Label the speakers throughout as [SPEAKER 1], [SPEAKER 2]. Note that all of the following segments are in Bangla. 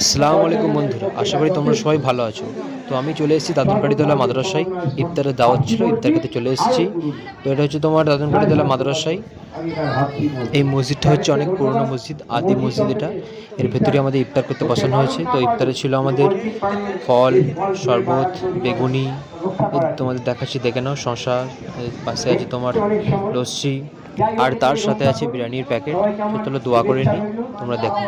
[SPEAKER 1] আসসালামু আলাইকুম বন্ধুরা, আশা করি তোমরা সবাই ভালো আছো। তো আমি চলে এসেছি দাদনকাড়িতলা মাদ্রাসায়। ইফতারের দাওয়াত ছিল, ইফতার খেতে চলে এসেছি। তো এটা হচ্ছে তোমার দাদনকাড়িতলা মাদ্রাসায়। এই মসজিদটা হচ্ছে অনেক পুরনো মসজিদ, আদি মসজিদ এটা। এর ভেতরে আমাদের ইফতার করতে পছন্দ হয়েছে। তো ইফতারে ছিল আমাদের ফল, শরবত, বেগুনি। তোমাদের দেখাচ্ছি, দেখে নাও শশা পাশে আছে তোমার লস্যি। আর তার সাথে আছে বিরিয়ানির প্যাকেট। তো দোয়া করে নিই তোমরা দেখো।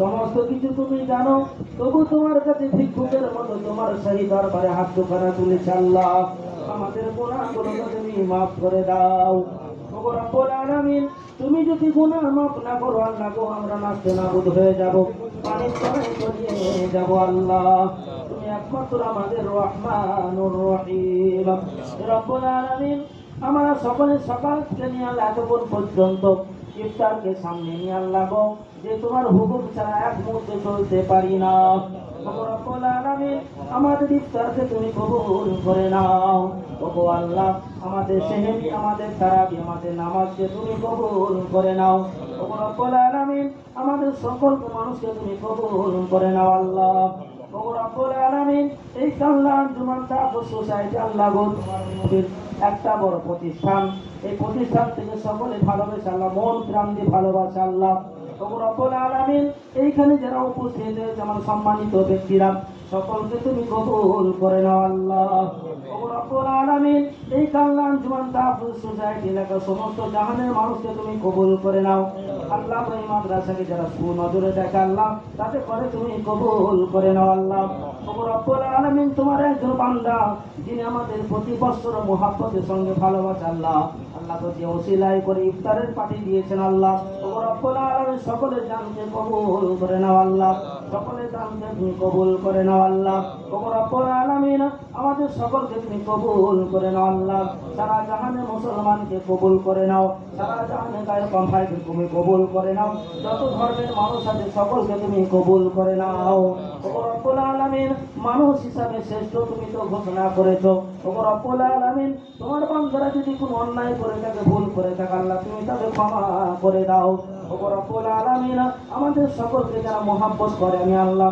[SPEAKER 2] সমস্ত কিছু তুমি জানো, তবু তোমার কাছে ভিক্ষুকের মতো তোমার সেই দরবারে হাত দুখানা তুলেছে আল্লাহ। আমাদের গুণাগুলো তুমি মাফ করে দাও। তুমি যদি গুনাহ মাফ না করো, আল্লাহ গো, আমরা নাচতে নাবুদ হয়ে যাব। পানির তলায় যাব আল্লাহ। তুমি একমাত্র আমাদের রহমানুর রহিম। রব্বুল আলামিন, আমরা সকলে সকাল থেকে নিয়ে আল্লাহ এতক্ষণ পর্যন্ত ইফতারকে সামনে নিয়ে আল্লাহ যে তোমার হুকুম ছাড়া এক মুহূর্তে চলতে পারি না। আমাদের ইফতারকে তুমি কবুল করে নাও। ওগো আল্লাহ, আমাদের সেহেরি আমাদের তারাবি, আমাদের নামাজকে তুমি কবুল করে নাও। ওগো রব্বুল আলামিন, আমাদের সকল মানুষকে তুমি কবুল করে নাও আল্লাহ। ওগো রব্বুল আলামিন, এই কাল্লান জুমান তাপস সোসাইটি আল্লাহ গো তোমার একটা বড় প্রতিষ্ঠান। এই প্রতিষ্ঠান থেকে সকলে ভালোবাসে আল্লাহ, মন প্রাণ দিয়ে ভালোবাসে আল্লাহ। ওগো রব্বুল আলামিন এইখানে যারা উপস্থিত হয়েছে সম্মানিত ব্যক্তিরা, সকলকে তুমি কবুল করে নাও আল্লাহ। রব্বুল আলামিন এই কাল্লান জুমান তাপস সোসাইটি এলাকার সমস্ত জাহানের মানুষকে তুমি কবুল করে নাও। আল্লাহ এই মাদ্রাসাকে যারা সুনজরে দেখে আল্লাহ, তাতে করে তুমি কবুল করে নাও আল্লাহ। রব্বুল আলামিন তোমার একজন বান্দা, যিনি আমাদের প্রতি বছর মোহাব্বতের সঙ্গে ভালোবাসে আল্লাহ। আল্লাহ তো যে ওসিলাই করে ইফতারের পার্টি দিয়েছেন আল্লাহ। সকলে করে আল্লাহ। কবুল করে আল্লাহ। আমাদের সকলকে তুমি কবুল করে নাও আল্লাহ। সারা জাহানে মুসলমানকে কবুল করে নাও। সারা জাহানে গায়ে তুমি কবুল করে নাও। যত ধর্মের মানুষ আছে, সকলকে তুমি কবুল করে নাও। রব্বুল আলামিন মানুষ হিসাবে শ্রেষ্ঠ তুমি তো ঘোষণা করেছ। ওগো রব্বুল আলামিন, তোমার বান্দারা যদি কোনো অন্যায় করে থাকে, ভুল করে থাকে, আল্লাহ তুমি তাদের ক্ষমা করে দাও। আমাদের সকলকে যারা মহাব্বত করে, আমি আল্লাহ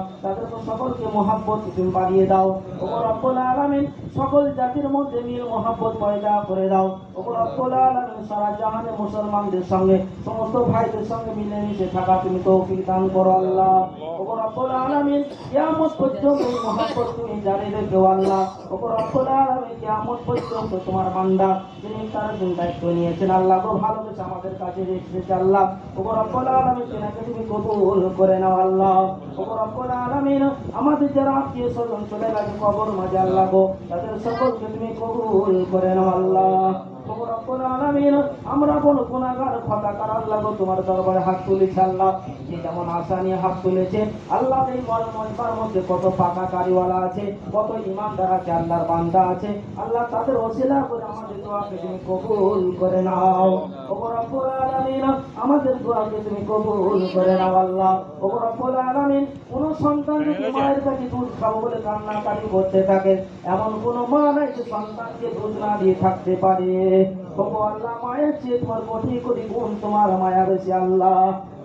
[SPEAKER 2] তো সকলকে মহাব্বত তুমি বাড়িয়ে দাও। ওপর রব্বুল আলামিন, সকল জাতির মধ্যে মিল মহাব্বত পয়দা করে দাও। ওপর রব্বুল আলামিন, সারা জাহানে মুসলমানদের সঙ্গে, সমস্ত ভাইদের সঙ্গে মিলেমিশে থাকা তুমি তৌফিক দান করো আল্লাহ। ওপর রব্বুল আলামিন, কিয়ামত পর্যন্ত এই মহাব্বত তুমি জারি রেখো আল্লাহ। ওগো রব্বুল আলামিন, কিয়ামত পর্যন্ত তোমার বান্দা তিনি তার দায়িত্ব নিয়েছেন, আল্লাহ গো ভালোবেসে আমাদের কাছে রেখেছে আল্লাহ। আমাদের যারা আত্মীয় স্বজন চলে গেছে কবর মাঝে আল্লাহ তাদের সকলকে তুমি কবুল করে নাও আল্লাহ। আমরা কোন গুনাহগার খতাকার আল্লাহ গো, তোমার দরবারে হাত তুলেছি আল্লাহ। যে যেমন আশা নিয়ে হাত তুলেছে, আল্লাহ এই মধ্যে কত আছে, কত ইমানদার আছে, আল্লাহর বান্দা আছে। আল্লাহ তাদের ওসিলা করে আমাদের দোয়াকে তুমি কবুল করে নাও। আমাদের দোয়াকে তুমি কবুল করে নাও আল্লাহ। কোন সন্তান যদি মায়ের কাছে দুধ খাব বলে করতে থাকে, এমন কোন মা নাই যে সন্তানকে দুধ না দিয়ে থাকতে পারে। ওগো আল্লাহ মায়ের চেয়ে তোমার কোটি কোটি গুণ তোমার মায়া বেশি আল্লাহ।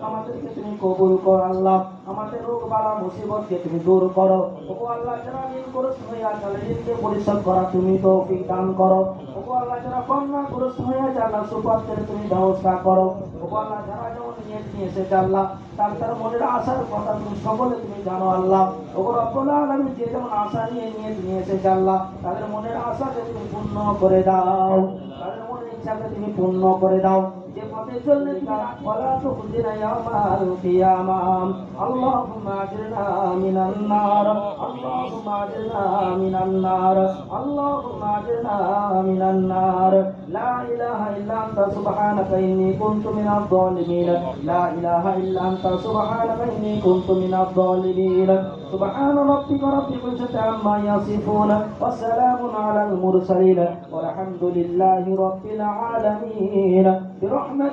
[SPEAKER 2] আমাদেরকে তুমি কবুল কর আল্লাহ। আমাদের রোগ বালা মুসিবতকে তুমি দূর করো। ওগো আল্লাহ যারা ঋণ হয়ে আছে আল্লাহ ঋণকে পরিশোধ করা তুমি তৌফিক দান করো। ওগো আল্লাহ যারা কন্যা হয়ে আছে আল্লাহ সুপাত্রের তুমি ব্যবস্থা করো। ওগো আল্লাহ যারা যেমন নিয়ে নিয়ে এসেছে আল্লাহ, তার তার মনের আশার কথা তুমি সকলে তুমি জানো আল্লাহ। ওগো রব্বুল আলামিন যে যেমন আশা নিয়ে নিয়ে নিয়ে এসেছে আল্লাহ, তাদের মনের আশাকে তুমি পূর্ণ করে দাও। তাদের ইচ্ছাকে তুমি পূর্ণ করে দাও। যে ولا تخزنا يوم القيامة. اللهم أجرنا من النار. اللهم أجرنا من النار. اللهم أجرنا من النار. لا إله إلا أنت سبحانك إني كنت من الظالمين. لا إله إلا أنت سبحانك إني كنت من الظالمين. سبحان ربك رب العزة عما يصفون. وسلام على المرسلين. والحمد لله رب العالمين. برحمة